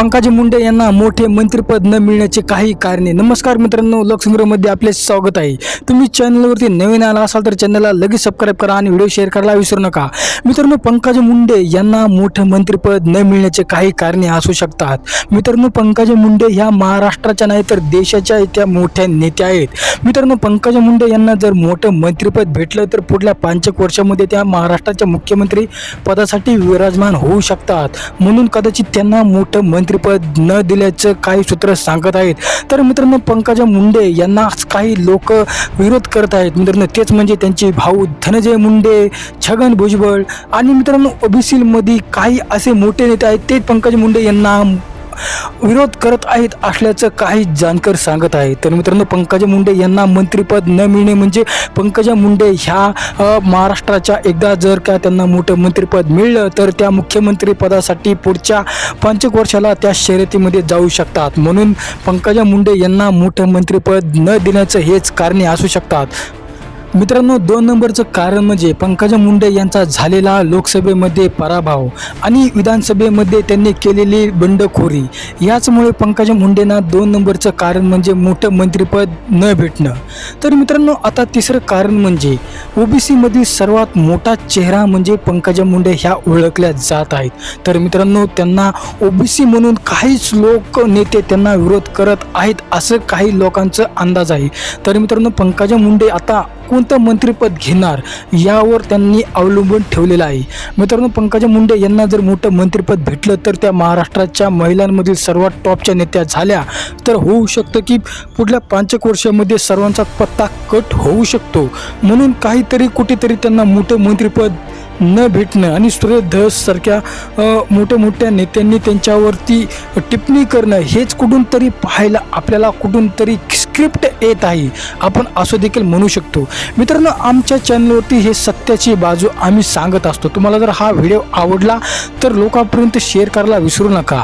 पंकज मुंडे यांना मोठे मंत्रिपद न मिळण्याचे काही कारणे. नमस्कार मित्रांनो लोकसंग्रहमध्ये आपले स्वागत आहे. तुम्ही चॅनलवरती नवीन आला असाल तर चॅनलला लगेच सबस्क्राईब करा आणि व्हिडिओ शेअर करायला विसरू नका. मित्रांनो पंकज मुंडे यांना मोठं मंत्रिपद न मिळण्याचे काही कारणे असू शकतात. मित्रांनो पंकज मुंडे ह्या महाराष्ट्राच्या नाही तर देशाच्या त्या मोठ्या नेत्या आहेत. मित्रांनो पंकजा मुंडे यांना जर मोठं मंत्रिपद भेटलं तर पुढल्या पाचक वर्षामध्ये त्या महाराष्ट्राच्या मुख्यमंत्री पदासाठी विराजमान होऊ शकतात. म्हणून कदाचित त्यांना मोठं मंत्रिपद न दिल्याचं काही सूत्र सांगत आहेत. तर मित्रांनो पंकजा मुंडे यांना काही लोक विरोध करत आहेत. मित्रांनो तेच म्हणजे त्यांचे भाऊ धनंजय मुंडे छगन भुजबळ आणि मित्रांनो ओबीसीमध्ये काही असे मोठे नेते आहेत. ते पंकजा मुंडे यांना विरोध करत आहेत असल्याचं काही जाणकार सांगत आहे तर मित्रांनो पंकजा मुंडे यांना मंत्रिपद न मिळणे म्हणजे पंकजा मुंडे ह्या महाराष्ट्राच्या एकदा जर का त्यांना मोठं मंत्रिपद मिळलं तर त्या मुख्यमंत्रीपदासाठी पुढच्या पुढच्या एक वर्षाला त्या शर्यतीमध्ये जाऊ शकतात. म्हणून पंकजा मुंडे यांना मोठं मंत्रिपद न देण्याचं हेच कारणे असू शकतात. मित्रांनो दोन नंबरचं कारण म्हणजे पंकजा मुंडे यांचा झालेला लोकसभेमध्ये पराभव आणि विधानसभेमध्ये त्यांनी केलेली बंडखोरी. याचमुळे पंकजा मुंडेंना दोन नंबरचं कारण म्हणजे मोठं मंत्रिपद न भेटणं. तर मित्रांनो आता तिसरं कारण म्हणजे ओबीसीमधील सर्वात मोठा चेहरा म्हणजे पंकजा मुंडे ह्या ओळखल्या जात आहेत. तर मित्रांनो त्यांना ओबीसी म्हणून काहीच लोक नेते त्यांना विरोध करत आहेत असं काही लोकांचं अंदाज आहे. तर मित्रांनो पंकजा मुंडे आता कोणतं मंत्रिपद घेणार यावर त्यांनी अवलंबून ठेवलेलं आहे. मित्रांनो पंकजा मुंडे यांना जर मोठं मंत्रिपद भेटलं तर त्या महाराष्ट्राच्या महिलांमधील सर्वात टॉपच्या नेत्या झाल्या. तर होऊ शकतं की पुढल्या पाचक वर्षामध्ये सर्वांचा पत्ता कट होऊ शकतो. म्हणून काहीतरी कुठेतरी त्यांना मोठं मंत्रिपद न भेटणं आणि सुरेश धस सारख्या मोठ्या मोठ्या नेत्यांनी त्यांच्यावरती टिप्पणी करणं हेच कुठून तरी पाहायला आपल्याला कुठून तरी स्क्रिप्ट येत आहे. आपण असं देखील म्हणू शकतो. मित्रांनो आमच्या चॅनलवरती हे सत्याची बाजू आम्ही सांगत असतो. तुम्हाला जर हा व्हिडिओ आवडला तर लोकांपर्यंत शेअर करायला विसरू नका.